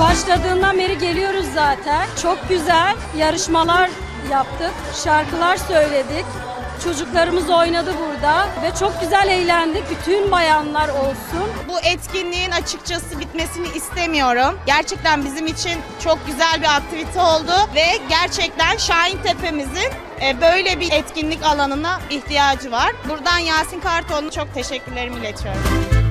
Başladığından beri geliyoruz zaten. Çok güzel yarışmalar yaptık, şarkılar söyledik. Çocuklarımız oynadı burada ve çok güzel eğlendik. Bütün bayanlar olsun. Bu etkinliğin açıkçası bitmesini istemiyorum. Gerçekten bizim için çok güzel bir aktivite oldu ve gerçekten Şahin Tepe'mizin e, böyle bir etkinlik alanına ihtiyacı var. Buradan Yasin Kartoğlu'na çok teşekkürlerimi iletiyorum.